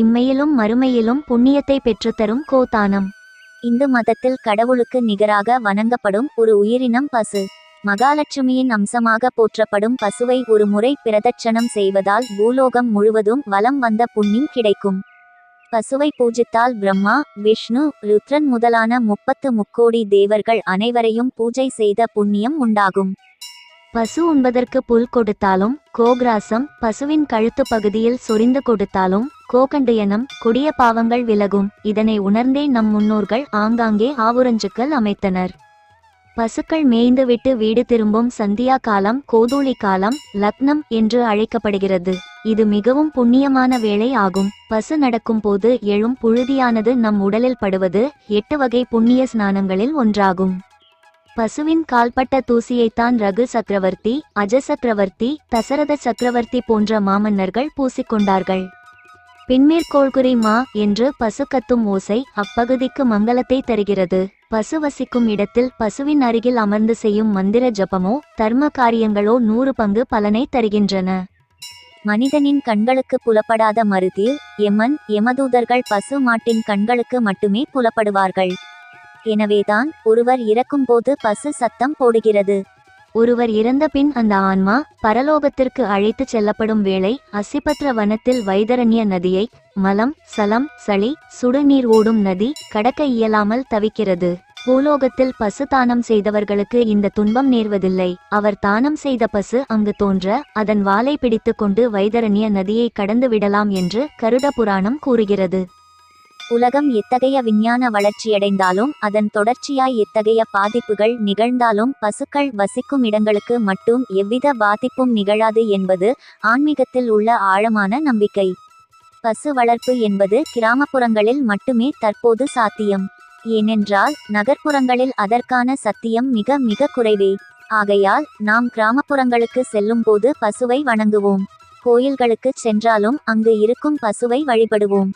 இம்மையிலும் மறுமையிலும் புண்ணியத்தை பெற்றுத்தரும் கோதானம் இந்து மதத்தில் கடவுளுக்கு நிகராக வணங்கப்படும் ஒரு உயிரினம் பசு. மகாலட்சுமியின் அம்சமாக போற்றப்படும் பசுவை ஒரு முறை பிரதட்சணம் செய்வதால் பூலோகம் முழுவதும் வலம் வந்த புண்ணியம் கிடைக்கும். பசுவை பூஜித்தால் பிரம்மா விஷ்ணு ருத்ரன் முதலான முப்பத்து முக்கோடி தேவர்கள் அனைவரையும் பூஜை செய்த புண்ணியம் உண்டாகும். பசு உண்பதற்கு புல் கொடுத்தாலும் கோகிராசம் பசுவின் கழுத்து பகுதியில் சொரிந்து கொடுத்தாலும் கோகண்டயனம் கொடிய பாவங்கள் விலகும். இதனை உணர்ந்தே நம் முன்னோர்கள் ஆங்காங்கே ஆவுரஞ்சுக்கள் அமைத்தனர். பசுக்கள் மேய்ந்துவிட்டு வீடு திரும்பும் சந்தியா காலம் கோதூளி காலம் லக்னம் என்று அழைக்கப்படுகிறது. இது மிகவும் புண்ணியமான வேளை ஆகும். பசு நடக்கும் போது எழும் புழுதியானது நம் உடலில் படுவது எட்டு வகை புண்ணிய ஸ்நானங்களில் ஒன்றாகும். பசுவின் கால்பட்ட தூசியைத்தான் ரகு சக்கரவர்த்தி அஜ சக்கரவர்த்தி தசரத சக்கரவர்த்தி போன்ற மாமன்னர்கள் பூசிக்கொண்டார்கள். பின்மேற்கோள்குறி மா என்று பசு கத்தும் ஓசை அப்பகுதிக்கு மங்களத்தை தருகிறது. பசு வசிக்கும் இடத்தில் பசுவின் அருகில் அமர்ந்து செய்யும் மந்திர ஜபமோ தர்ம காரியங்களோ நூறு பங்கு பலனை தருகின்றன. மனிதனின் கண்களுக்கு புலப்படாத மருதில் எமன் எமதூதர்கள் பசு மாட்டின் கண்களுக்கு மட்டுமே புலப்படுவார்கள். எனவேதான் ஒருவர் இறக்கும்போது பசு சத்தம் போடுகிறது. ஒருவர் இறந்த பின் அந்த ஆன்மா பரலோகத்திற்கு அழைத்துச் செல்லப்படும் வேளை அசிபத்ர வனத்தில் வைதரண்ய நதியை மலம் சலம் சளி சுடுநீர் ஓடும் நதி கடக்க இயலாமல் தவிக்கிறது. பூலோகத்தில் பசு தானம் செய்தவர்களுக்கு இந்த துன்பம் நேர்வதில்லை. அவர் தானம் செய்த பசு அங்கு தோன்ற அதன் வாலை பிடித்துக் கொண்டு வைதரண்ய நதியை கடந்து விடலாம் என்று கருட புராணம் கூறுகிறது. உலகம் எத்தகைய விஞ்ஞான வளர்ச்சியடைந்தாலும் அதன் தொடர்ச்சியாய் எத்தகைய பாதிப்புகள் நிகழ்ந்தாலும் பசுக்கள் வசிக்கும் இடங்களுக்கு மட்டும் எவ்வித பாதிப்பும் நிகழாது என்பது ஆன்மீகத்தில் உள்ள ஆழமான நம்பிக்கை. பசு வளர்ப்பு என்பது கிராமப்புறங்களில் மட்டுமே தற்போது சாத்தியம். ஏனென்றால் நகர்ப்புறங்களில் அதற்கான சத்தியம் மிக மிக குறைவே. ஆகையால் நாம் கிராமப்புறங்களுக்கு செல்லும்போது பசுவை வணங்குவோம். கோயில்களுக்கு சென்றாலும் அங்கு இருக்கும் பசுவை வழிபடுவோம்.